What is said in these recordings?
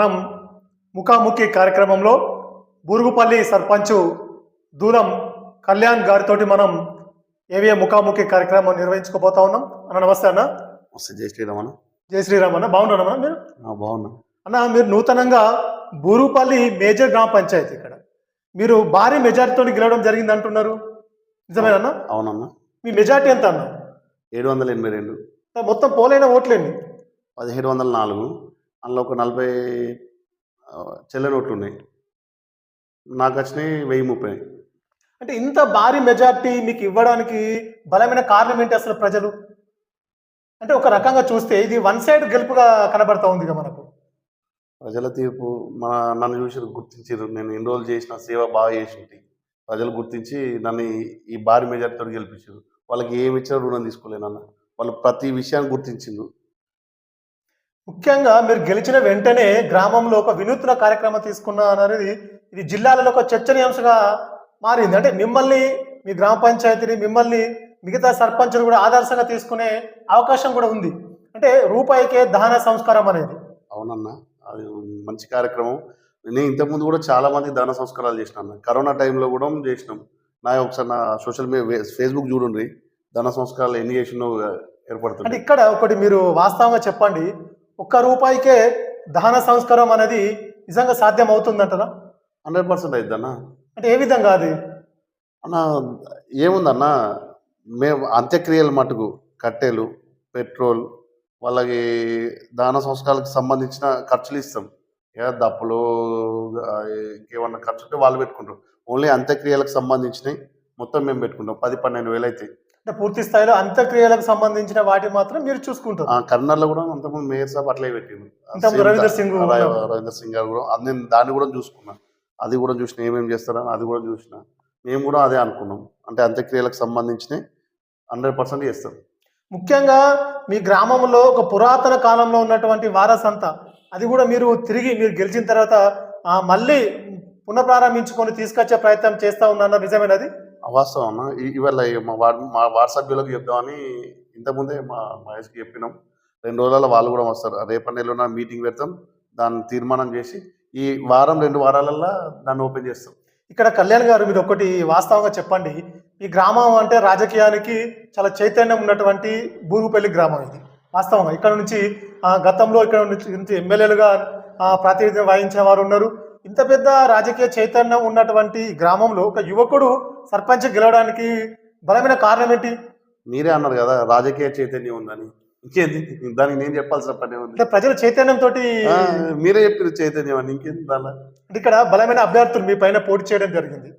మనం ముఖాముఖి కార్యక్రమంలో బూరుగుపల్లి సర్పంచ్ దూలం కళ్యాణ్ గారితోటి మనం ఏవిఏ ముఖాముఖి కార్యక్రమం నిర్వహించుకోబోతా ఉన్నాం. అన్న నమస్తే అన్న. వస్తే జై శ్రీరామ్ అన్న జై శ్రీరామ్ అన్న బాగున్నాను అన్న మీరు? బాగున్నా. అన్న మీరు నూతనంగా బూరుగుపల్లి మేజర్ గ్రామ పంచాయతీ ఇక్కడ. మీరు భారీ మెజార్టీతో గెలవడం జరిగింది అంటున్నారు నిజమేనన్నా అవునన్న. మీ మెజార్టీ ఎంత అన్న? ఏడు వందల ఎనభై రెండు. మొత్తం పోలైన ఓట్లేండి? పదిహేడు వందల నాలుగు. అందులో ఒక నలభై చెల్లె నోట్లు ఉన్నాయి. నాకు వచ్చినాయి వెయ్యి ముప్పై. అంటే ఇంత భారీ మెజార్టీ మీకు ఇవ్వడానికి బలమైన కారణం ఏంటి అసలు ప్రజలు? అంటే ఒక రకంగా చూస్తే ఇది వన్ సైడ్ గెలుపుగా కనబడతా ఉంది ఇక మనకు. ప్రజల తీర్పు మన నన్ను చూసి గుర్తించారు నేను ఎన్ని రోజులు చేసిన సేవ బాగా చేసి ఉంటే ప్రజలు గుర్తించి నన్ను ఈ- ఈ భారీ మెజార్టీతో గెలిపించారు వాళ్ళకి ఏమి ఇచ్చినా రుణం తీసుకోలేనన్న వాళ్ళు ప్రతి విషయాన్ని గుర్తించిండ్రు ముఖ్యంగా మీరు గెలిచిన వెంటనే గ్రామంలో ఒక వినూత్న కార్యక్రమం తీసుకున్న అనేది ఇది జిల్లాలలో ఒక చర్చనీయాంశంగా మారింది. అంటే మిమ్మల్ని మీ గ్రామ పంచాయతీని మిమ్మల్ని మిగతా సర్పంచులు కూడా ఆదర్శంగా తీసుకునే అవకాశం కూడా ఉంది. అంటే రూపాయికే దహన సంస్కారం అనేది. అవునన్న అది మంచి కార్యక్రమం. నేను ఇంతకుముందు కూడా చాలా మంది దాన సంస్కారాలు చేసిన అన్న. కరోనా టైంలో కూడా చేసినాం. నా ఒకసారి నా సోషల్ మీడియా ఫేస్బుక్ చూడండి. దాన సంస్కారాలు ఎన్ని చేసినో అంటే ఏర్పడుతుంది ఇక్కడ ఒకటి మీరు వాస్తవంగా చెప్పండి. ఒక్క రూపాయికే దహన సంస్కారం అనేది నిజంగా సాధ్యం అవుతుందంటారా హండ్రెడ్ పర్సెంట్ అవుతుంది అన్న అంటే ఏ విధంగా అది? అన్న ఏముందన్న మేము అంత్యక్రియల మటుకు కట్టెలు పెట్రోల్ వాళ్ళకి దాన సంస్కారాలకు సంబంధించిన ఖర్చులు ఇస్తాం. ఏ దప్పులు ఇంకేమన్నా ఖర్చు ఉంటే వాళ్ళు పెట్టుకుంటారు. ఓన్లీ అంత్యక్రియలకు సంబంధించినవి మొత్తం మేము పెట్టుకుంటాం. పది పన్నెండు వేలు అవుతాయి అంటే పూర్తి స్థాయిలో అంత్యక్రియలకు సంబంధించిన వాటి మాత్రం మీరు చూసుకుంటారు. కర్నూలులో కూడా అంతకుముందు మేయర్ సాబ్ అట్లే పెట్టిండు. ఇంతకుముందు రవీందర్ సింగ్. రవీందర్ సింగ్ గారు కూడా నేను దాన్ని కూడా చూసుకున్నా. అది కూడా చూసిన ఏమేమి చేస్తారని అది కూడా చూసిన. మేము కూడా అదే అనుకున్నాం. అంటే అంత్యక్రియలకు సంబంధించినవి హండ్రెడ్ పర్సెంట్ చేస్తాం ముఖ్యంగా మీ గ్రామంలో ఒక పురాతన కాలంలో ఉన్నటువంటి వారసంత అది కూడా మీరు తిరిగి మీరు గెలిచిన తర్వాత మళ్ళీ పునఃప్రారంభించుకొని తీసుకొచ్చే ప్రయత్నం చేస్తా ఉన్నారు నిజమేనది వాస్తవం అన్న ఇవాళ మా వార్డ్ మా వార్డ్ సభ్యులకు చెప్దామని ఇంతకుముందే మా మహేష్కి చెప్పినాం. రెండు రోజుల వాళ్ళు కూడా వస్తారు. రేపటి నెలలో మీటింగ్ పెడతాం. దాన్ని తీర్మానం చేసి ఈ వారం రెండు వారాలల్లో దాన్ని ఓపెన్ చేస్తాం. ఇక్కడ కళ్యాణ్ గారు మీరు ఒకటి వాస్తవంగా చెప్పండి. ఈ గ్రామం అంటే రాజకీయానికి చాలా చైతన్యం ఉన్నటువంటి బూరుగుపల్లి గ్రామం ఇది. వాస్తవంగా ఇక్కడ నుంచి గతంలో ఇక్కడ నుంచి ఎమ్మెల్యేలుగా ప్రాతినిధ్యం వహించే వారు ఉన్నారు. ఇంత పెద్ద రాజకీయ చైతన్యం ఉన్నటువంటి ఈ గ్రామంలో ఒక యువకుడు సర్పంచ్ గెలవడానికి బలమైన కారణం ఏంటి? మీరే అన్నారు కదా రాజకీయ చైతన్యం ఉందని. ఇంకేంది దానికి నేను చెప్పాల్సిన పని ఉంది అంటే ప్రజల చైతన్యంతో మీరే చెప్పారు చైతన్యం అని. ఇంకేంది దానిలో? ఇక్కడ బలమైన అభ్యర్థులు మీ పైన పోటీ చేయడం జరిగింది.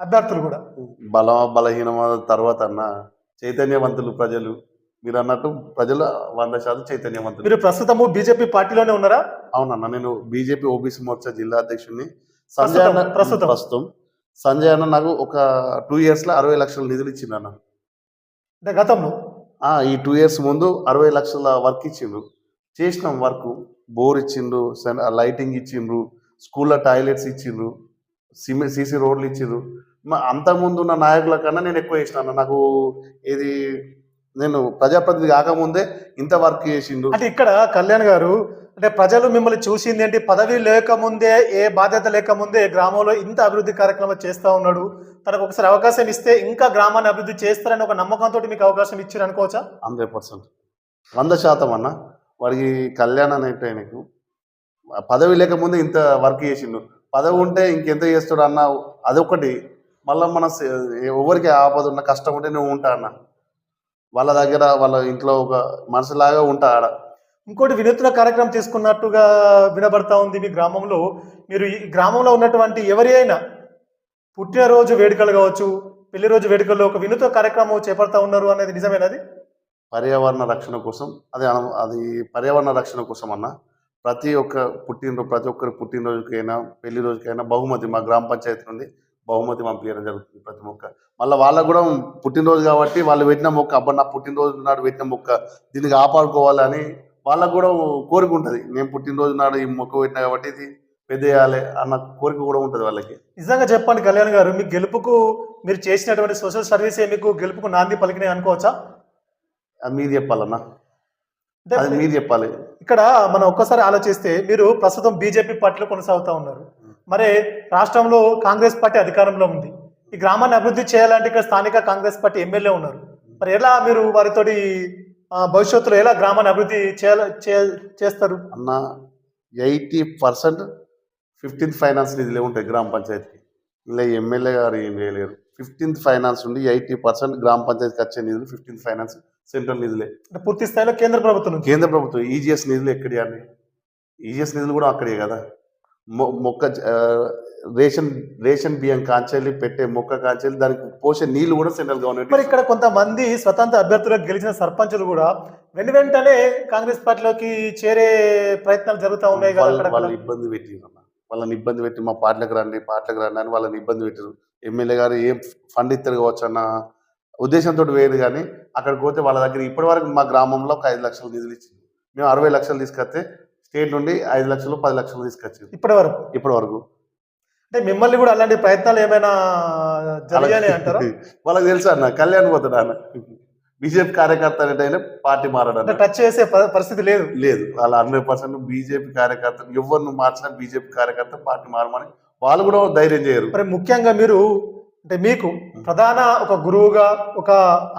అభ్యర్థులు కూడా. బలమ బలహీనమా తర్వాత అన్న చైతన్యవంతులు ప్రజలు. మీరు అన్నట్టు ప్రజలు వంద శాతం చైతన్యవంతులు. మీరు ప్రస్తుతము బీజేపీ పార్టీలోనే ఉన్నారా? అవునన్న నేను బీజేపీ ఓబీసీ మోర్చా జిల్లా అధ్యక్షుడిని. సంజయ్ ప్రస్తుతం- ప్రస్తుతం. సంజయ్ అన్న నాకు ఒక టూ ఇయర్స్లో అరవై లక్షల నిధులు ఇచ్చిండు అన్న. అంటే గతంలో? ఈ టూ ఇయర్స్ ముందు అరవై లక్షల వర్క్ ఇచ్చిండ్రు చేసినాం వర్క్ బోర్ ఇచ్చిండ్రు లైటింగ్ ఇచ్చిండ్రు స్కూల్లో టాయిలెట్స్ ఇచ్చిండ్రు సిమె సీసీ రోడ్లు ఇచ్చిండ్రు మ- అంతకుముందు ఉన్న నాయకుల కన్నా నేను ఎక్కువ చేసినాను నాకు ఇది నేను ప్రజాప్రతినిధి కాకముందే ఇంత వర్క్ చేసిండు. అంటే ఇక్కడ కళ్యాణ్ గారు అంటే ప్రజలు మిమ్మల్ని చూసింది ఏంటి? పదవి లేకముందే ఏ బాధ్యత లేకముందే గ్రామంలో ఇంత అభివృద్ధి కార్యక్రమం చేస్తూ ఉన్నాడు. తనకు ఒకసారి అవకాశం ఇస్తే ఇంకా గ్రామాన్ని అభివృద్ధి చేస్తారని ఒక నమ్మకంతో మీకు అవకాశం ఇచ్చారు అనుకోవచ్చా? Hundred percent. వంద శాతం అన్న. వాడికి కళ్యాణ్ అనేట ఆయనకు పదవి లేకముందే ఇంత వర్క్ చేసిండు. పదవి ఉంటే ఇంకెంత చేస్తాడు అన్న అదొకటి మళ్ళీ మన ఎవరికి ఆపద ఉన్న కష్టం ఉంటే నువ్వు ఉంటా అన్న. వాళ్ళ దగ్గర వాళ్ళ ఇంట్లో ఒక మనసులాగా ఉంటా ఆడ. ఇంకోటి వినూత్న కార్యక్రమం తీసుకున్నట్టుగా వినబడతా ఉంది మీ గ్రామంలో. మీరు ఈ గ్రామంలో ఉన్నటువంటి ఎవరి అయినా పుట్టినరోజు వేడుకలు కావచ్చు పెళ్ళి రోజు వేడుకల్లో ఒక వినూత్న కార్యక్రమం చేపడతా ఉన్నారు అనేది నిజమేనది పర్యావరణ రక్షణ కోసం అది అది పర్యావరణ రక్షణ కోసం అన్న ప్రతి ఒక్క పుట్టినరోజు ప్రతి ఒక్కరి పుట్టినరోజుకైనా పెళ్ళి రోజుకైనా బహుమతి మా గ్రామ పంచాయతీ నుండి బహుమతి పంపించడం జరుగుతుంది ప్రతి మొక్క. మళ్ళీ వాళ్ళకు కూడా పుట్టినరోజు కాబట్టి వాళ్ళు పెట్టిన మొక్క అబ్బా నా పుట్టినరోజు నాడు పెట్టిన మొక్క దీన్ని కాపాడుకోవాలని వాళ్ళకు కూడా కోరిక ఉంటుంది. నేను పుట్టినరోజు నాడు ఈ మొక్క పెట్టినా కాబట్టి ఇది పెద్ద చేయాలి అన్న కోరిక కూడా ఉంటుంది వాళ్ళకి. నిజంగా చెప్పండి కళ్యాణ్ గారు మీ గెలుపుకు మీరు చేసినటువంటి సోషల్ సర్వీసే మీకు గెలుపుకు నాంది పలికినాయి అనుకోవచ్చా? అది మీరు చెప్పాలన్నా. అది మీరు చెప్పాలి. ఇక్కడ మనం ఒక్కసారి ఆలోచిస్తే మీరు ప్రస్తుతం బీజేపీ పార్టీలో కొనసాగుతా ఉన్నారు. మరి రాష్ట్రంలో కాంగ్రెస్ పార్టీ అధికారంలో ఉంది. ఈ గ్రామాన్ని అభివృద్ధి చేయాలంటే ఇక్కడ స్థానిక కాంగ్రెస్ పార్టీ ఎమ్మెల్యే ఉన్నారు. మరి ఎలా మీరు వారితోటి భవిష్యత్తులో ఎలా గ్రామాన్ని అభివృద్ధి చేస్తారు? అన్న ఎయిటీ పర్సెంట్ ఫిఫ్టీన్త్ ఫైనాన్స్ నిధులే ఉంటాయి గ్రామ పంచాయతీకి. ఇలా ఎమ్మెల్యే గారు ఏం చేయలేరు. ఫిఫ్టీన్త్ ఫైనాన్స్ ఉండి ఎయిటీ పర్సెంట్ గ్రామ పంచాయతీకి వచ్చే నిధులు ఫిఫ్టీన్త్ ఫైనాన్స్ సెంట్రల్ నిధులే. అంటే పూర్తి స్థాయిలో కేంద్ర ప్రభుత్వం కేంద్ర ప్రభుత్వం ఈజీఎస్ నిధులు ఎక్కడి అండి? ఈజీఎస్ నిధులు కూడా అక్కడే కదా. మొక్క రేషన్ రేషన్ బియ్యం కాంచెల్లి పెట్టే మొక్క కాంచెల్లి దానికి పోసే నీళ్ళు కూడా సెంట్రల్ మరి గవర్నమెంట్ ఇక్కడ కొంతమంది స్వతంత్ర అభ్యర్థులకు గెలిచిన సర్పంచులు కూడా వెను వెంటనే కాంగ్రెస్ పార్టీలోకి చేరే ప్రయత్నాలు జరుగుతూ ఉన్నాయి. వాళ్ళని ఇబ్బంది పెట్టిరు వాళ్ళని ఇబ్బంది పెట్టి మా పార్టీలకు రండి పార్టీలకు రండి అని వాళ్ళని ఇబ్బంది పెట్టారు ఎమ్మెల్యే గారు ఏం ఫండ్ ఇస్తారు కావచ్చు అన్న ఉద్దేశంతో వేరు కానీ అక్కడికి పోతే వాళ్ళ దగ్గర ఇప్పటి వరకు మా గ్రామంలో ఒక ఐదు లక్షలు నిధులు ఇచ్చింది. మేము అరవై లక్షలు తీసుకొస్తే స్టేట్ నుండి ఐదు లక్షలు పది లక్షలు తీసుకొచ్చింది. ఇప్పటి వరకు ఇప్పటి వరకు అంటే మిమ్మల్ని కూడా అలాంటి ప్రయత్నాలు ఏమైనా జరిగాయని అంటారా? వాళ్ళకి తెలుసు అన్న కళ్యాణ్ పోతాడు అన్న. బీజేపీ కార్యకర్త ఆయన పార్టీ మారడం అంటే టచ్ చేసే పరిస్థితి లేదు. లేదు వాళ్ళ హండ్రెడ్ పర్సెంట్ బీజేపీ కార్యకర్త ఎవరిని మార్చినా బీజేపీ కార్యకర్త పార్టీ మారమని వాళ్ళు కూడా ధైర్యం చేయరు. మరి ముఖ్యంగా మీరు అంటే మీకు ప్రధాన ఒక గురువుగా ఒక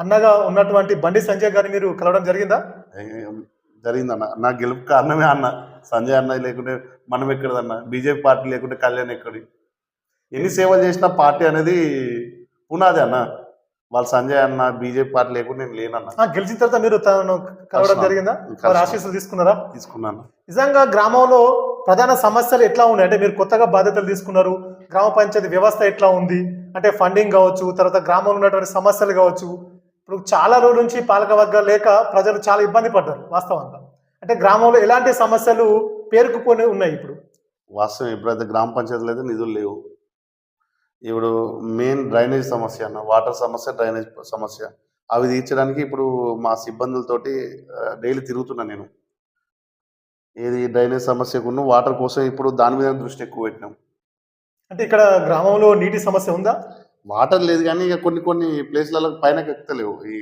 అన్నగా ఉన్నటువంటి బండి సంజయ్ గారిని మీరు కలవడం జరిగిందా? జరిగిందన్న? నా గెలుపు కారణమే అన్న. సంజయ్ అన్న లేకుంటే మనం ఎక్కడదన్న? బీజేపీ పార్టీ లేకుంటే కళ్యాణ్ ఎక్కడి? ఎన్ని సేవలు చేసినా పార్టీ అనేది పునాది అన్న. వాళ్ళు సంజయ్ అన్న బీజేపీ పార్టీ లేకుండా నేను లేనన్న. గెలిచిన తర్వాత మీరు తనను కలవడం. జరిగిందా. ఆశీస్సులు తీసుకున్నారా? తీసుకున్నాను. నిజంగా గ్రామంలో ప్రధాన సమస్యలు ఎట్లా ఉన్నాయి? అంటే మీరు కొత్తగా బాధ్యతలు తీసుకున్నారు గ్రామ పంచాయతీ వ్యవస్థ ఎట్లా ఉంది? అంటే ఫండింగ్ కావచ్చు తర్వాత గ్రామంలో ఉన్నటువంటి సమస్యలు కావచ్చు. ఇప్పుడు చాలా రోజుల నుంచి పాలక వర్గాలు లేక ప్రజలు చాలా ఇబ్బంది పడ్డారు వాస్తవంగా. అంటే గ్రామంలో ఎలాంటి సమస్యలు పేరుకుపోయి ఉన్నాయి ఇప్పుడు? వాస్తవం ఎప్పుడైతే గ్రామ పంచాయతీలు అయితే నిధులు లేవు ఇప్పుడు మెయిన్ డ్రైనేజ్ సమస్య అన్న వాటర్ సమస్య డ్రైనేజ్ సమస్య. అవి తీర్చడానికి ఇప్పుడు మా సిబ్బందులతోటి డైలీ తిరుగుతున్నా నేను. ఏది డ్రైనేజ్ సమస్యకున్న వాటర్ కోసం ఇప్పుడు దాని మీద దృష్టి ఎక్కువ పెట్టినాం. అంటే ఇక్కడ గ్రామంలో నీటి సమస్య ఉందా? వాటర్ లేదు కానీ ఇక కొన్ని కొన్ని ప్లేస్లలో పైనకి ఎక్కుతలేవు. ఈ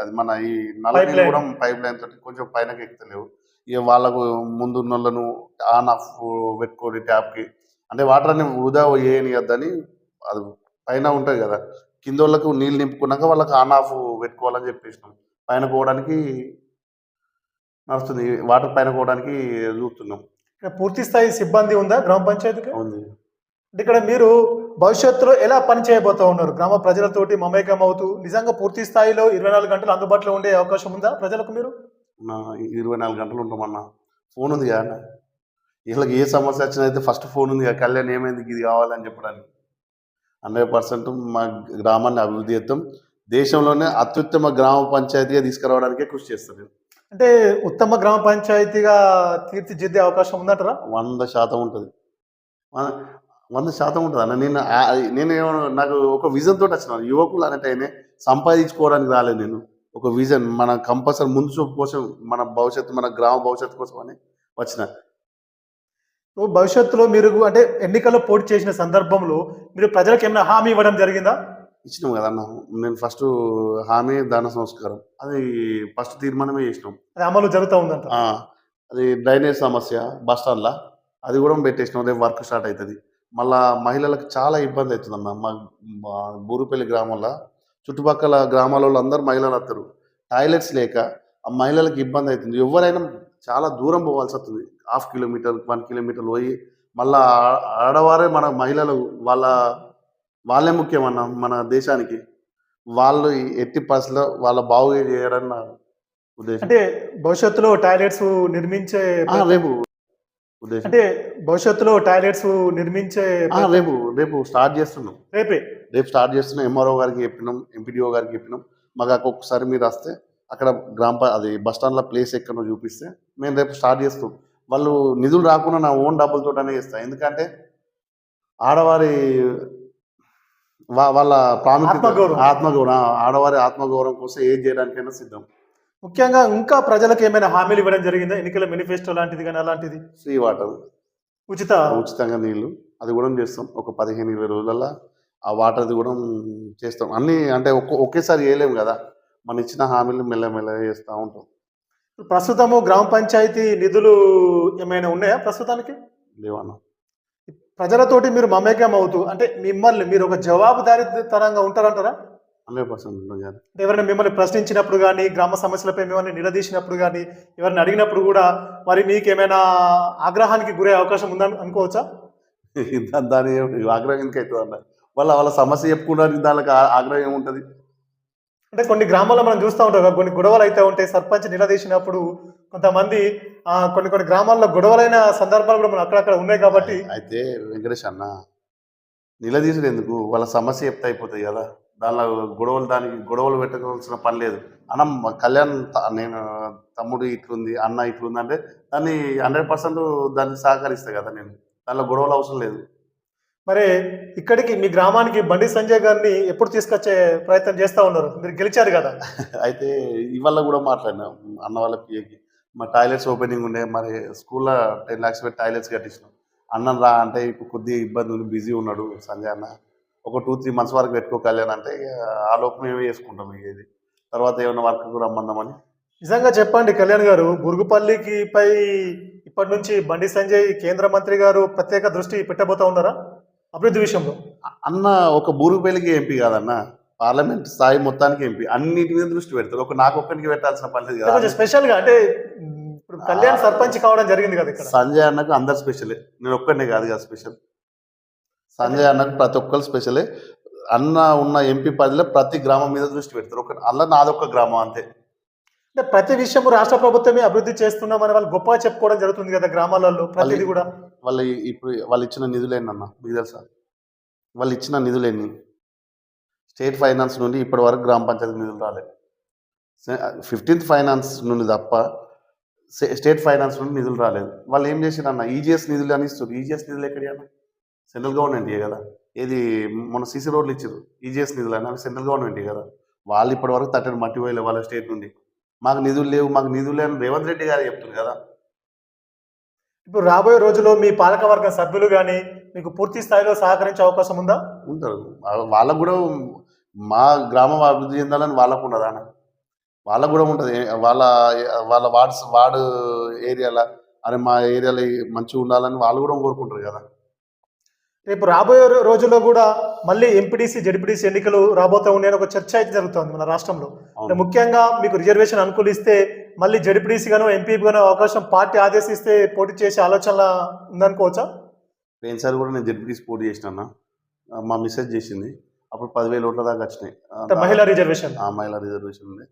అది మన ఈ నల్ల. కూడా పైప్ లైన్ తోటి కొంచెం పైనకి ఎక్కుతలేవు. ఇక వాళ్ళకు ముందు వాళ్ళను ఆన్ ఆఫ్ పెట్టుకోండి ట్యాప్కి అంటే వాటర్ అని వృధా చేయనియద్దని అది పైన ఉంటుంది కదా. కింద వాళ్ళకు నీళ్ళు నింపుకున్నాక వాళ్ళకి ఆన్ ఆఫ్ పెట్టుకోవాలని చెప్పేసినాం. పైన పోవడానికి నడుస్తుంది. వాటర్ పైన పోవడానికి చూస్తున్నాం ఇక్కడ పూర్తి స్థాయి సిబ్బంది ఉందా గ్రామ పంచాయతీకి? ఉంది. ఇక్కడ మీరు భవిష్యత్తులో ఎలా పని చేయబోతా ఉన్నారు? గ్రామ ప్రజలతోటి మమేకం అవుతూ నిజంగా పూర్తి స్థాయిలో ఇరవై నాలుగు గంటలు అందుబాటులో ఉండే అవకాశం ఉందా ప్రజలకు మీరు? ఇరవై నాలుగు గంటలు ఉంటామన్నా. ఫోన్ ఉంది కదా. వీళ్ళకి ఏ సమస్య వచ్చినా అయితే ఫస్ట్ ఫోన్ ఉంది కదా. కళ్యాణ్ ఏమైంది? ఇది కావాలని చెప్పడానికి. హండ్రెడ్ పర్సెంట్ మా గ్రామాన్ని అభివృద్ధి చేస్తాం. దేశంలోనే అత్యుత్తమ గ్రామ పంచాయతీగా తీసుకురావడానికే కృషి చేస్తాను నేను. అంటే ఉత్తమ గ్రామ పంచాయతీగా తీర్చిదిద్దే అవకాశం ఉందంటారా? వంద శాతం ఉంటుంది. వంద శాతం ఉంటుంది అన్న. నేను నేను ఏమన్నా- నాకు ఒక విజన్ తోటి వచ్చిన యువకులు అనేటైనే సంపాదించుకోవడానికి రాలేదు నేను. ఒక విజన్ మన కంపల్సరీ ముందు చూపు కోసం మన భవిష్యత్తు మన గ్రామ భవిష్యత్తు కోసం అని వచ్చిన. ఇప్పుడు భవిష్యత్తులో మీరు అంటే ఎన్నికల్లో పోటీ చేసిన సందర్భంలో మీరు ప్రజలకు ఏమైనా హామీ ఇవ్వడం జరిగిందా? ఇచ్చినాం కదన్న నేను ఫస్ట్ హామీ దాన సంస్కారం. అది ఫస్ట్ తీర్మానమే చేసినాం. అది అమలు జరుగుతూ ఉందంట. అది డ్రైనేజ్ సమస్య బస్ స్టాండ్లో. అది కూడా పెట్టేసినాం. రేపు వర్క్ స్టార్ట్ అవుతుంది మళ్ళా మహిళలకు చాలా ఇబ్బంది అవుతుందన్న. మా బూరుపల్లి గ్రామంలో చుట్టుపక్కల గ్రామాల వాళ్ళు అందరూ మహిళలు వస్తారు టాయిలెట్స్ లేక ఆ మహిళలకు ఇబ్బంది అవుతుంది. ఎవరైనా చాలా దూరం పోవాల్సి వస్తుంది. హాఫ్ కిలోమీటర్ వన్ కిలోమీటర్ పోయి మళ్ళా ఆడవారే మన మహిళలు వాళ్ళ వాళ్ళే ముఖ్యమన్న మన దేశానికి. వాళ్ళు ఎట్టి పరిస్థితిలో వాళ్ళ బాగు నా ఉద్దేశం. అంటే భవిష్యత్తులో టాయిలెట్స్ నిర్మించే రేపు. ఉద్దేశం. అంటే భవిష్యత్తులో టాయిలెట్స్ నిర్మించే రేపు రేపు స్టార్ట్ చేస్తున్నాం. రేపే? రేపు స్టార్ట్ చేస్తున్నాం. ఎంఆర్ఓ గారికి చెప్పినాం ఎంపీడీఓ గారికి చెప్పినాం. మాకు అక్కడ ఒక్కసారి మీరు వస్తే అక్కడ గ్రామ అది బస్ స్టాండ్లో ప్లేస్ ఎక్కడో చూపిస్తే మేము రేపు స్టార్ట్ చేస్తాం. వాళ్ళు నిధులు రాకుండా నా ఓన్ డబ్బులతోటనే చేస్తాం. ఎందుకంటే ఆడవారి వాళ్ళ ప్రాముఖ్యత ఆత్మగౌరవం. ఆడవారి ఆత్మగౌరవం కోసం ఏం చేయడానికైనా సిద్ధం. ముఖ్యంగా ఇంకా ప్రజలకు ఏమైనా హామీలు ఇవ్వడం జరిగిందా? ఎన్నికల మేనిఫెస్టో లాంటిది కానీ అలాంటిది? Free water. ఉచిత? ఉచితంగా నీళ్ళు అది కూడా చేస్తాం. ఒక పదిహేను ఇరవై రోజులలో ఆ వాటర్ది కూడా చేస్తాం. అన్నీ అంటే ఒక్క ఒకేసారి చేయలేము కదా. మన ఇచ్చిన హామీలు మెల్లమెల్లగా చేస్తూ ఉంటాం. ప్రస్తుతము గ్రామ పంచాయతీ నిధులు ఏమైనా ఉన్నాయా ప్రస్తుతానికి? లేవన్న. ప్రజలతోటి మీరు మమేకం అవుతూ అంటే మిమ్మల్ని మీరు ఒక జవాబుదారీతనంగా ఉంటారంటారా? హండ్రెడ్ పర్సెంట్ ఎవరైనా మిమ్మల్ని ప్రశ్నించినప్పుడు కానీ గ్రామ సమస్యలపై మిమ్మల్ని నిలదీసినప్పుడు కానీ ఎవరిని అడిగినప్పుడు కూడా మరి మీకు ఏమైనా ఆగ్రహానికి గురే అవకాశం ఉందని అనుకోవచ్చా? దాని? ఆగ్రహం ఎందుకు అవుతుంది అన్న. వాళ్ళ వాళ్ళ సమస్య చెప్పుకోవడానికి దానికి ఆగ్రహం ఏముంటుంది? అంటే కొన్ని గ్రామాల్లో మనం చూస్తూ ఉంటాం కదా, కొన్ని గొడవలు అయితే ఉంటాయి. సర్పంచ్ నిలదీసినప్పుడు కొంతమంది కొన్ని కొన్ని గ్రామాల్లో గొడవలైన సందర్భాలు కూడా మనం అక్కడక్కడ ఉన్నాయి కాబట్టి అయితే వెంకటేష్ అన్న నిలదీసుడు ఎందుకు? వాళ్ళ సమస్య చెప్తే అయిపోతాయి కదా. దానిలో గొడవలు దానికి గొడవలు పెట్టవలసిన పని లేదు. అన్న కళ్యాణ్ త- నేను తమ్ముడు ఇట్లుంది అన్న ఇట్లుంది అంటే దాన్ని హండ్రెడ్ పర్సెంట్ దానికి సహకరిస్తాయి కదా నేను. దానిలో గొడవలు అవసరం లేదు. మరి ఇక్కడికి మీ గ్రామానికి బండి సంజయ్ గారిని ఎప్పుడు తీసుకొచ్చే ప్రయత్నం చేస్తూ ఉన్నారు? మీరు గెలిచారు కదా. అయితే ఇవాళ కూడా మాట్లాడినా. అన్న వాళ్ళ పిఏకి మా టాయిలెట్స్ ఓపెనింగ్ ఉండే మరి స్కూల్లో టెన్ ల్యాక్స్ పెట్టి టాయిలెట్స్ కట్టించినాం. అన్నం రా అంటే ఇప్పుడు కొద్దిగా ఇబ్బంది ఉంది బిజీ ఉన్నాడు సంజయ్ అన్న. ఒక టూ త్రీ మంత్స్ వరకు పెట్టుకోగలను అంటే ఇక ఆ లోపు మేమే చేసుకుంటాం ఇది. తర్వాత ఏమైనా వర్క్ రమ్మందామని. నిజంగా చెప్పండి కళ్యాణ్ గారు బురుగుపల్లికి పై ఇప్పటి నుంచి బండి సంజయ్ కేంద్ర మంత్రి గారు ప్రత్యేక దృష్టి పెట్టబోతా ఉన్నారా? అభివృద్ధి విషయంలో. అన్న ఒక బూరుగుపల్లికి ఎంపీ కాదన్న. పార్లమెంట్ స్థాయి మొత్తానికి ఎంపీ. అన్నిటి మీద దృష్టి పెడతారు. ఒక నాకు ఒక్కరికి పెట్టాల్సిన పని లేదు కదా. స్పెషల్గా అంటే ఇప్పుడు కళ్యాణ్ సర్పంచ్ కావడం జరిగింది కదా ఇక్కడ. సంజయ్ అన్నకు అందరు స్పెషలే. నేను ఒక్కడనే కాదు కదా స్పెషల్. సంజయ్ అన్నకు ప్రతి ఒక్కరు స్పెషలే. అన్న ఉన్న ఎంపీ పదిలో ప్రతి గ్రామం మీద దృష్టి పెడతారు. ఒక అల్ల నాదొక్క గ్రామం అంతే. అంటే ప్రతి విషయము రాష్ట్ర ప్రభుత్వమే అభివృద్ధి చేస్తున్నామని వాళ్ళు గొప్పగా చెప్పుకోవడం జరుగుతుంది కదా గ్రామాలలో ప్రతిదీ కూడా. వాళ్ళు ఇప్పుడు వాళ్ళు ఇచ్చిన నిధులేండి అన్న మీకు తెలుసా? వాళ్ళు ఇచ్చిన నిధులేని స్టేట్ ఫైనాన్స్ నుండి ఇప్పటి వరకు గ్రామ పంచాయతీ నిధులు రాలేదు ఫిఫ్టీన్త్ ఫైనాన్స్ నుండి తప్ప స్టేట్ ఫైనాన్స్ నుండి నిధులు రాలేదు. వాళ్ళు ఏం చేసిరు అన్న ఈజీఎస్ నిధులు అని ఇస్తారు ఈజీఎస్ నిధులు ఎక్కడి అన్న సెంట్రల్ గవర్నమెంట్ కదా? ఏది మన సీసీ రోడ్లు ఇచ్చారు ఈజీఎస్ నిధులు అని అవి సెంట్రల్ గవర్నమెంట్ కదా? వాళ్ళు ఇప్పటి వరకు తట్టని మట్టి పోయలే వాళ్ళ స్టేట్ నుండి. మాకు నిధులు లేవు మాకు నిధులు లేవు రేవంత్ రెడ్డి గారు చెప్తుంది కదా? ఇప్పుడు రాబోయే రోజుల్లో మీ పాలకవర్గ సభ్యులు కానీ మీకు పూర్తి స్థాయిలో సహకరించే అవకాశం ఉందా? ఉంటారు వాళ్ళకు కూడా మా గ్రామం అభివృద్ధి చెందాలని వాళ్ళకు ఉండదు వాళ్ళకు కూడా ఉంటుంది. వాళ్ళ వాళ్ళ వార్డ్స్ వార్డు ఏరియాలో అరే మా ఏరియాలో మంచిగా ఉండాలని వాళ్ళు కూడా కోరుకుంటారు కదా. రేపు రాబోయే రోజుల్లో కూడా మళ్ళీ ఎంపీటీసీ జడ్పీటీసీ ఎన్నికలు రాబోతూ ఉన్నాయని ఒక చర్చ అయితే జరుగుతోంది మన రాష్ట్రంలో. ముఖ్యంగా మీకు రిజర్వేషన్ అనుకూలిస్తే మళ్ళీ జడ్పీటీసీ గాను ఎంపీ గాను అవకాశం పార్టీ ఆదేశిస్తే పోటీ చేసే ఆలోచన ఉందనుకోవచ్చా? పోయినసారి కూడా నేను జడ్పీటీసీ పోటీ చేసిన అన్న. మా మిస్సెస్ చేసింది. అప్పుడు పదివేల ఓట్ల దాకా వచ్చినాయి. అంటే మహిళా రిజర్వేషన్. ఆ మహిళా రిజర్వేషన్ ఉంది.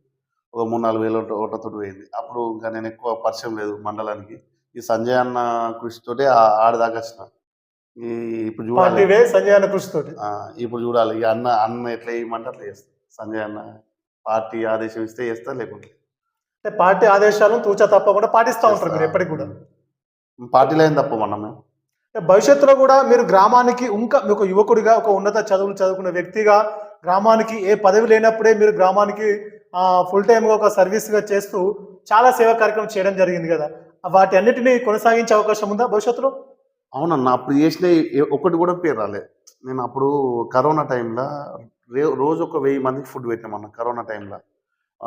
ఒక మూడు నాలుగు వేల ఓట్ల ఓట్లతో పోయింది. అప్పుడు ఇంకా నేను ఎక్కువ పరిచయం లేదు మండలానికి. ఈ సంజయ్ అన్న కృషితోటే ఆడదాకా వచ్చిన. ఈ ఇప్పుడు చూడాలి. సంజయ్ అన్న కృషితోటి ఇప్పుడు చూడాలి. ఇక అన్న అన్న ఎట్లా వేయమంటే అట్లా చేస్తా. సంజయ్ అన్న పార్టీ ఆదేశం ఇస్తే చేస్తా లేకుంటే అంటే పార్టీ ఆదేశాలను తూచా తప్పకుండా పాటిస్తూ ఉంటారు మీరు ఎప్పటికి కూడా. పార్టీలో ఏం తప్పమన్నా మేము? అంటే భవిష్యత్తులో కూడా మీరు గ్రామానికి ఇంకా మీకు ఒక యువకుడిగా ఒక ఉన్నత చదువులు చదువుకున్న వ్యక్తిగా గ్రామానికి ఏ పదవి లేనప్పుడే మీరు గ్రామానికి ఫుల్ టైమ్గా ఒక సర్వీస్గా చేస్తూ చాలా సేవా కార్యక్రమం చేయడం జరిగింది కదా. వాటి అన్నిటినీ కొనసాగించే అవకాశం ఉందా భవిష్యత్తులో? అవునన్న అప్పుడు చేసిన ఒకటి కూడా పేరు రాలే. నేను అప్పుడు కరోనా టైంలో రోజు ఒక వెయ్యి మందికి ఫుడ్ పెట్టామన్న కరోనా టైంలో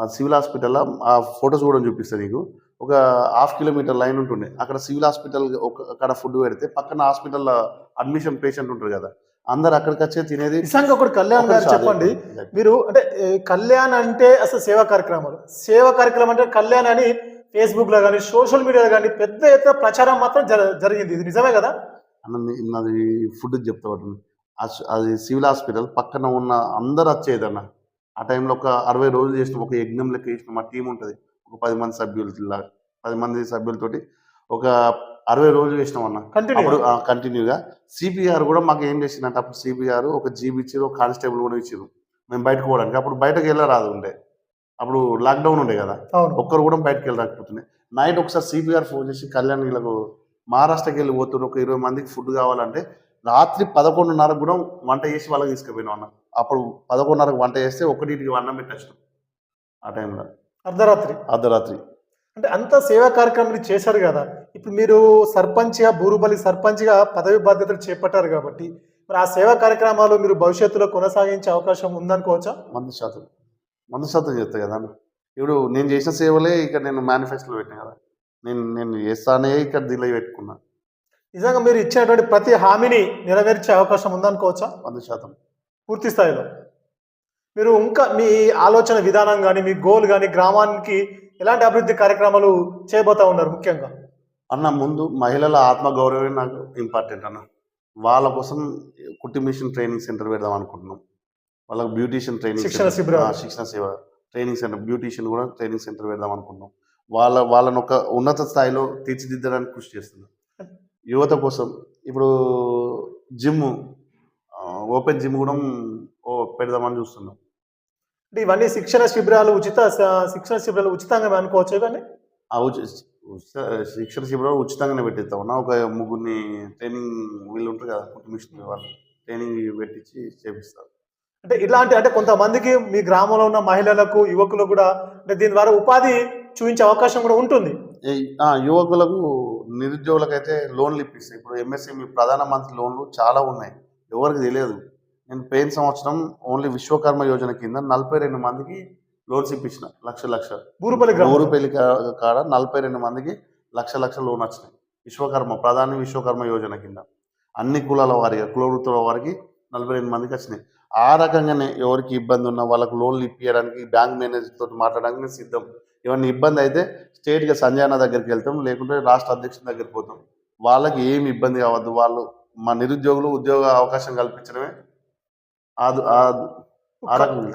సివిల్ హాస్పిటల్లో ఆ ఫొటోస్ కూడా చూపిస్తాను నీకు. ఒక హాఫ్ కిలోమీటర్ లైన్ ఉంటుండే. అక్కడ సివిల్ హాస్పిటల్ ఒక అక్కడ ఫుడ్ పెడితే పక్కన హాస్పిటల్లో అడ్మిషన్ పేషెంట్ ఉంటారు కదా అందరు అక్కడికి వచ్చే తినేది నిజంగా ఒకటి కళ్యాణ్ గారు చెప్పండి. మీరు అంటే కళ్యాణ్ అంటే అసలు సేవా కార్యక్రమాలు. సేవా కార్యక్రమం అంటే కళ్యాణ్ అని ఫేస్బుక్లో కానీ సోషల్ మీడియాలో కానీ పెద్ద ఎత్తున ప్రచారం మాత్రం జర- జరిగింది. ఇది నిజమే కదా? అన్న నాది ఫుడ్ చెప్తా అది సివిల్ హాస్పిటల్ పక్కన ఉన్న అందరు వచ్చేదన్న ఆ టైంలో ఒక అరవై రోజులు చేసినాం ఒక యజ్ఞం లెక్క చేసినాం మా టీం ఉంటుంది. ఒక పది మంది సభ్యులు ఇలా పది మంది సభ్యులతోటి ఒక అరవై రోజులు చేసినాం అన్న. కంటిన్యూ అప్పుడు కంటిన్యూగా సిపిఆర్ కూడా మాకు ఏం చేసిందంటే అప్పుడు సిపిఆర్ ఒక జీబీ ఇచ్చారు ఒక కానిస్టేబుల్ కూడా ఇచ్చారు మేము బయటకు పోవడానికి. అప్పుడు బయటకు వెళ్ళరాదు ఉండే. అప్పుడు లాక్డౌన్ ఉండే కదా. ఒక్కరు కూడా బయటకు వెళ్ళరాకపోతున్నాయి నైట్ ఒకసారి సిపిఆర్ ఫోన్ చేసి కళ్యాణ్ వీళ్ళకు మహారాష్ట్రకి వెళ్ళి పోతున్నారు ఒక ఇరవై మందికి ఫుడ్ కావాలంటే రాత్రి పదకొండున్నరకు కూడా వంట చేసి వాళ్ళకి తీసుకుపోయినాం అన్న. అప్పుడు పదకొండున్నరకు వంట చేస్తే ఒకటికి అన్నం పెట్టచ్చు ఆ టైంలో. అర్ధరాత్రి. అర్ధరాత్రి. అంటే అంత సేవా కార్యక్రమం మీరు చేశారు కదా. ఇప్పుడు మీరు సర్పంచ్గా బూరుబలి సర్పంచ్గా పదవి బాధ్యతలు చేపట్టారు కాబట్టి మరి ఆ సేవా కార్యక్రమాలు మీరు భవిష్యత్తులో కొనసాగించే అవకాశం ఉందనుకోవచ్చా? వంద శాతం వంద శాతం చెప్తాయి కదా అన్న. ఇప్పుడు నేను చేసిన సేవలే ఇక్కడ నేను మేనిఫెస్టోలో పెట్టినా కదా. నేను నేను చేస్తానే ఇక్కడ దీనిలో పెట్టుకున్నా. నిజంగా మీరు ఇచ్చినటువంటి ప్రతి హామీని నెరవేర్చే అవకాశం ఉందనుకోవచ్చా? వంద శాతం. పూర్తి స్థాయిలో. మీరు ఇంకా మీ ఆలోచన విధానం కానీ మీ గోల్ కానీ గ్రామానికి ఎలాంటి అభివృద్ధి కార్యక్రమాలు చేయబోతా ఉన్నారు ముఖ్యంగా? అన్న ముందు మహిళల ఆత్మగౌరవమే నాకు ఇంపార్టెంట్ అన్న. వాళ్ళ కోసం కుట్టి మిషన్ ట్రైనింగ్ సెంటర్ పెడదాం అనుకుంటున్నాం. వాళ్ళకి బ్యూటీషియన్ ట్రైనింగ్ శిక్షణ. ఆ, శిక్షణ శిబ ట్రైనింగ్ సెంటర్ బ్యూటీషియన్ కూడా ట్రైనింగ్ సెంటర్ పెడదాం అనుకుంటున్నాం. వాళ్ళ వాళ్ళని ఒక ఉన్నత స్థాయిలో తీర్చిదిద్దడానికి కృషి చేస్తున్నాం యువత కోసం. ఇప్పుడు జిమ్ ఓపెన్ జిమ్ కూడా ఓ పెడదామని చూస్తున్నాం. అంటే ఇవన్నీ శిక్షణ శిబిరాలు ఉచిత శిక్షణ శిబిరాలు ఉచితంగా అనుకోవచ్చు కానీ శిక్షణ శిబిరాలు ఉచితంగానే పెట్టిస్తాం. అన్న ఒక ముగ్గురిని ట్రైనింగ్ వీళ్ళు ఉంటారు కదా మిషన్ వాళ్ళు ట్రైనింగ్ పెట్టించి చేపిస్తారు అంటే ఇలాంటి అంటే కొంతమందికి మీ గ్రామంలో ఉన్న మహిళలకు యువకులకు కూడా అంటే దీని ద్వారా ఉపాధి చూపించే అవకాశం కూడా ఉంటుంది. యువకులకు నిరుద్యోగులకైతే లోన్లు ఇప్పిస్తాయి ఇప్పుడు ఎంఎస్ఎంఈ ప్రధానమంత్రి లోన్లు చాలా ఉన్నాయి. ఎవరికి తెలియదు. నేను పోయిన సంవత్సరం ఓన్లీ విశ్వకర్మ యోజన కింద నలభై రెండు మందికి లోన్స్ ఇప్పించిన. లక్ష లక్ష. ఊరుపల్లి కా- కాడ నలభై రెండు మందికి లక్ష లక్ష లోన్ వచ్చినాయి. విశ్వకర్మ ప్రధాని విశ్వకర్మ యోజన కింద. అన్ని కులాల వారిగా కుల వృత్తుల వారికి నలభై రెండు మందికి వచ్చినాయి. ఆ రకంగానే ఎవరికి ఇబ్బంది ఉన్నా వాళ్ళకి లోన్లు ఇప్పించడానికి బ్యాంక్ మేనేజర్ తోటి మాట్లాడడానికి సిద్ధం. ఏమన్నా ఇబ్బంది అయితే స్టేట్గా సంజయ్ అన్న దగ్గరికి వెళ్తాం లేకుంటే రాష్ట్ర అధ్యక్షుని దగ్గరికి పోతాం. వాళ్ళకి ఏమి ఇబ్బంది కావద్దు. వాళ్ళు మా నిరుద్యోగులు ఉద్యోగ అవకాశం కల్పించడమే.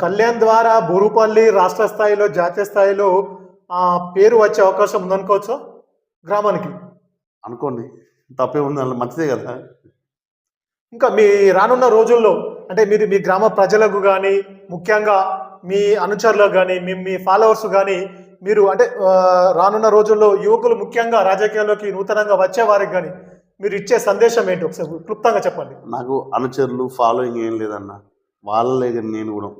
కళ్యాణ్ ద్వారా బూరుపల్లి రాష్ట్ర స్థాయిలో జాతీయ స్థాయిలో ఆ పేరు వచ్చే అవకాశం ఉందనుకోవచ్చు? గ్రామానికి? అనుకోండి. తప్పే ఉంది మంచిదే కదా. ఇంకా మీ రానున్న రోజుల్లో అంటే మీరు మీ గ్రామ ప్రజలకు కానీ ముఖ్యంగా మీ అనుచరులకు కానీ మీ మీ ఫాలోవర్స్ కానీ మీరు అంటే రానున్న రోజుల్లో యువకులు ముఖ్యంగా రాజకీయాల్లోకి నూతనంగా వచ్చే వారికి కానీ మీరు ఇచ్చే సందేశం ఏంటి? ఒకసారి క్లుప్తంగా చెప్పండి. నాకు అనుచరులు ఫాలోయింగ్ ఏం లేదన్న. వాళ్ళే నేను కూడా.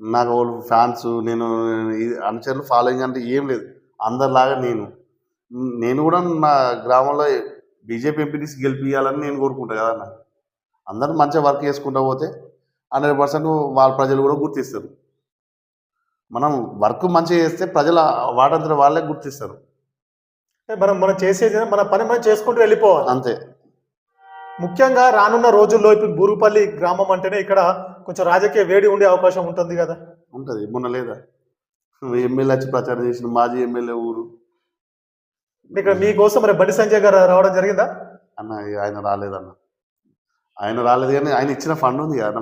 నాకు వాళ్ళు ఫ్యాన్స్ నేను అనుచరులు ఫాలోయింగ్ అంటే ఏం లేదు. అందరిలాగా నేను. నేను కూడా నా గ్రామంలో బీజేపీ ఎంపీటీసీ గెలిపించాలని నేను కోరుకుంటా కదన్నా. అందరూ మంచిగా వర్క్ చేసుకుంటూ పోతే హండ్రెడ్ పర్సెంట్ వాళ్ళ ప్రజలు కూడా గుర్తిస్తారు. మనం వర్క్ మంచిగా చేస్తే ప్రజల వాటంతా వాళ్ళే గుర్తిస్తారు. మనం మనం చేసేది మన పని మనం చేసుకుంటూ వెళ్ళిపోవాలి. అంతే. ముఖ్యంగా రానున్న రోజుల్లో ఇప్పుడు బూరుపల్లి గ్రామం అంటేనే ఇక్కడ కొంచెం రాజకీయ వేడి ఉండే అవకాశం ఉంటుంది కదా? ఉంటుంది మొన్న లేదా. ఎమ్మెల్యే వచ్చి ప్రచారం చేసిన మాజీ ఎమ్మెల్యే ఊరు. ఇక్కడ మీకోసం మరి బండి సంజయ్ గారు రావడం జరిగిందా? అన్న ఆయన రాలేదన్న. ఆయన రాలేదు కానీ ఆయన ఇచ్చిన ఫండ్ ఉంది కదా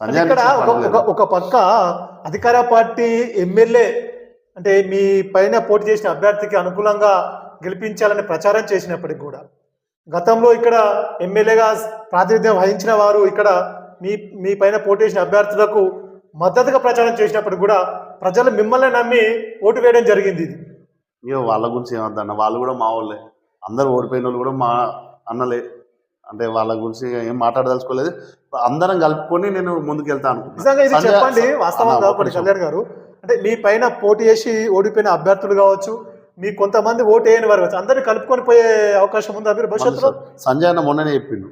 సంజయ్ ఇక్కడ ఒక- పక్క అధికార పార్టీ ఎమ్మెల్యే అంటే మీ పైన పోటీ చేసిన అభ్యర్థికి అనుకూలంగా గెలిపించాలని ప్రచారం చేసినప్పటికి కూడా గతంలో ఇక్కడ ఎమ్మెల్యేగా ప్రాతినిధ్యం వహించిన వారు ఇక్కడ మీ మీ పైన పోటీ చేసిన అభ్యర్థులకు మద్దతుగా ప్రచారం చేసినప్పటికి కూడా ప్రజలు మిమ్మల్ని నమ్మి ఓటు వేయడం జరిగింది ఇది. ఇక వాళ్ళ గురించి ఏమద్దన్న వాళ్ళు కూడా మా వాళ్ళే. అందరు ఓడిపోయిన వాళ్ళు కూడా మా అన్నలే. అంటే వాళ్ళ గురించి ఏం మాట్లాడదలుచుకోలేదు. అందరం కలుపుకొని నేను ముందుకు వెళ్తాను చెప్పండి వాస్తవంగా. కళ్యాణ్ గారు అంటే మీ పైన పోటీ చేసి ఓడిపోయిన అభ్యర్థులు కావచ్చు మీ కొంతమంది ఓటు వేయని వారు కావచ్చు అందరినీ కలుపుకొని పోయే అవకాశం ఉందా మీరు భవిష్యత్తులో? సంజయ్ అన్న మొన్ననే చెప్పిండు.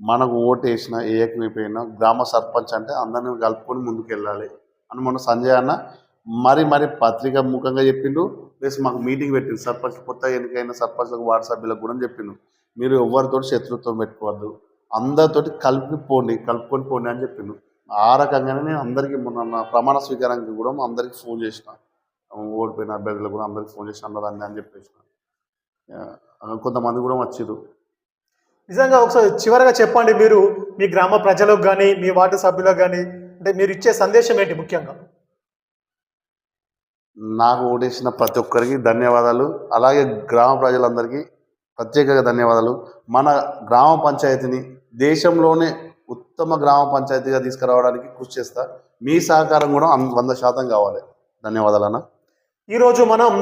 మనకు ఓటు వేసిన ఏకమైపోయినా గ్రామ సర్పంచ్ అంటే అందరిని కలుపుకొని ముందుకు వెళ్ళాలి అని మొన్న సంజయ్ అన్న మరి మరి పత్రిక ముఖంగా చెప్పిండు. ప్లస్ మాకు మీటింగ్ పెట్టిండు. సర్పంచ్ కొత్త ఎన్నికైన సర్పంచ్లకు వార్డు సభ్యులకు కూడా చెప్పిండు. మీరు ఎవరితో శత్రుత్వం పెట్టుకోవద్దు. అందరితోటి కలిపి పోండి కలుపుకొని పోండి అని చెప్పిండు. ఆ రకంగానే నేను అందరికీ మొన్న నా ప్రమాణ స్వీకారానికి కూడా అందరికీ ఫోన్ చేసిన. ఓడిపోయిన అభ్యర్థులకు కూడా అందరికీ ఫోన్ చేసిన అన్నదాన్ని అని చెప్పేసిన. కొంతమంది కూడా వచ్చిర్రు. నిజంగా ఒకసారి చివరగా చెప్పండి మీరు మీ గ్రామ ప్రజలకు కానీ మీ వార్డు సభ్యులకు కానీ అంటే మీరు ఇచ్చే సందేశం ఏంటి ముఖ్యంగా? నాకు ఓటేసిన ప్రతి ఒక్కరికి ధన్యవాదాలు. అలాగే గ్రామ ప్రజలందరికీ ప్రత్యేకంగా ధన్యవాదాలు. మన గ్రామ పంచాయతీని దేశంలోనే ఉత్తమ గ్రామ పంచాయతీగా తీసుకురావడానికి కృషి చేస్తా. మీ సహకారం కూడా వంద శాతం కావాలి. ధన్యవాదాలు అన్న. ఈరోజు మనం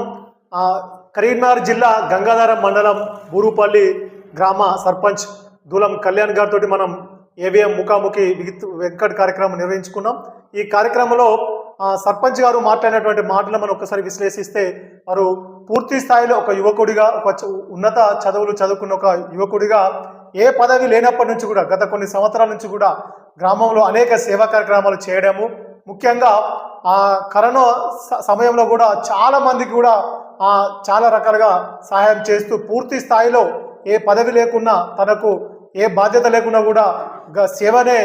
కరీంనగర్ జిల్లా గంగాధరం మండలం బూరుపల్లి గ్రామ సర్పంచ్ దూలం కళ్యాణ్ గారితో మనం ఏవిఎం ముఖాముఖి వెంకట్ కార్యక్రమం నిర్వహించుకున్నాం. ఈ కార్యక్రమంలో సర్పంచ్ గారు మాట్లాడినటువంటి మాటలు మనం ఒకసారి విశ్లేషిస్తే వారు పూర్తి స్థాయిలో ఒక యువకుడిగా ఒక ఉన్నత చదువులు చదువుకున్న ఒక యువకుడిగా ఏ పదవి లేనప్పటి నుంచి కూడా గత కొన్ని సంవత్సరాల నుంచి కూడా గ్రామంలో అనేక సేవా కార్యక్రమాలు చేయడము ముఖ్యంగా ఆ కరోనా స- సమయంలో కూడా చాలా మందికి కూడా చాలా రకాలుగా సహాయం చేస్తూ పూర్తి స్థాయిలో ఏ పదవి లేకున్నా తనకు ఏ బాధ్యత లేకున్నా కూడా గ- సేవనే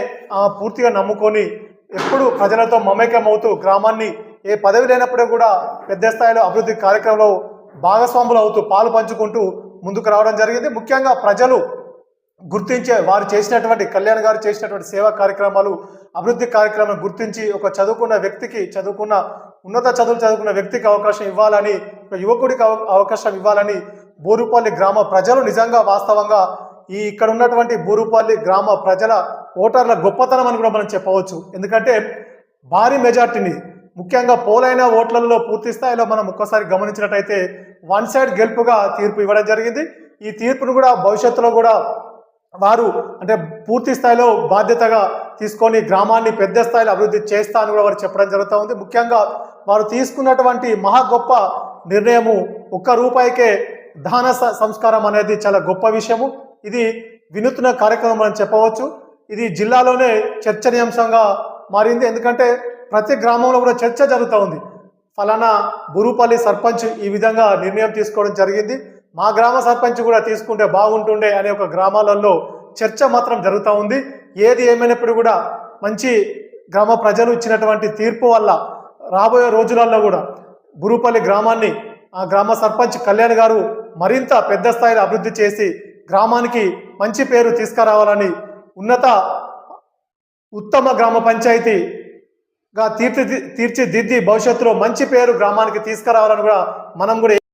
పూర్తిగా నమ్ముకొని ఎప్పుడు ప్రజలతో మమేకమవుతూ గ్రామాన్ని ఏ పదవి లేనప్పుడే కూడా పెద్ద స్థాయిలో అభివృద్ధి కార్యక్రమంలో భాగస్వాములు అవుతూ పాలు పంచుకుంటూ ముందుకు రావడం జరిగింది. ముఖ్యంగా ప్రజలు గుర్తించే వారు చేసినటువంటి కళ్యాణ్ గారు చేసినటువంటి సేవా కార్యక్రమాలు అభివృద్ధి కార్యక్రమాలు గుర్తించి ఒక చదువుకున్న వ్యక్తికి చదువుకున్న ఉన్నత చదువులు చదువుకున్న వ్యక్తికి అవకాశం ఇవ్వాలని ఒక యువకుడికి అవ- అవకాశం ఇవ్వాలని బూరుపల్లి గ్రామ ప్రజలు నిజంగా వాస్తవంగా ఈ ఇక్కడ ఉన్నటువంటి బూరుపల్లి గ్రామ ప్రజల ఓటర్ల గొప్పతనం అని కూడా మనం చెప్పవచ్చు. ఎందుకంటే భారీ మెజార్టీని ముఖ్యంగా పోలైన ఓట్లలో పూర్తి స్థాయిలో మనం ఒక్కసారి గమనించినట్టయితే వన్ సైడ్ గెలుపుగా తీర్పు ఇవ్వడం జరిగింది. ఈ తీర్పును కూడా భవిష్యత్తులో కూడా వారు అంటే పూర్తి స్థాయిలో బాధ్యతగా తీసుకొని గ్రామాన్ని పెద్ద స్థాయిలో అభివృద్ధి చేస్తా అని కూడా వారు చెప్పడం జరుగుతూ ఉంది. ముఖ్యంగా వారు తీసుకున్నటువంటి మహా గొప్ప నిర్ణయము ఒక్క రూపాయికే దాన స- సంస్కారం అనేది చాలా గొప్ప విషయము. ఇది వినూత్న కార్యక్రమం అని చెప్పవచ్చు. ఇది జిల్లాలోనే చర్చనీయాంశంగా మారింది. ఎందుకంటే ప్రతి గ్రామంలో కూడా చర్చ జరుగుతూ ఉంది. ఫలానా బురుపల్లి సర్పంచ్ ఈ విధంగా నిర్ణయం తీసుకోవడం జరిగింది. మా గ్రామ సర్పంచ్ కూడా తీసుకుంటే బాగుంటుండే అనే ఒక గ్రామాలలో చర్చ మాత్రం జరుగుతూ ఉంది. ఏది ఏమైనప్పుడు కూడా మంచి గ్రామ ప్రజలు ఇచ్చినటువంటి తీర్పు వల్ల రాబోయే రోజులలో కూడా బురుపల్లి గ్రామాన్ని ఆ గ్రామ సర్పంచ్ కళ్యాణ్ గారు మరింత పెద్ద స్థాయిలో అభివృద్ధి చేసి గ్రామానికి మంచి పేరు తీసుకురావాలని ఉన్నత ఉత్తమ గ్రామ పంచాయతీ గా తీర్చి తీర్చిదిద్ది భవిష్యత్తులో మంచి పేరు గ్రామానికి తీసుకురావాలని కూడా మనం కూడా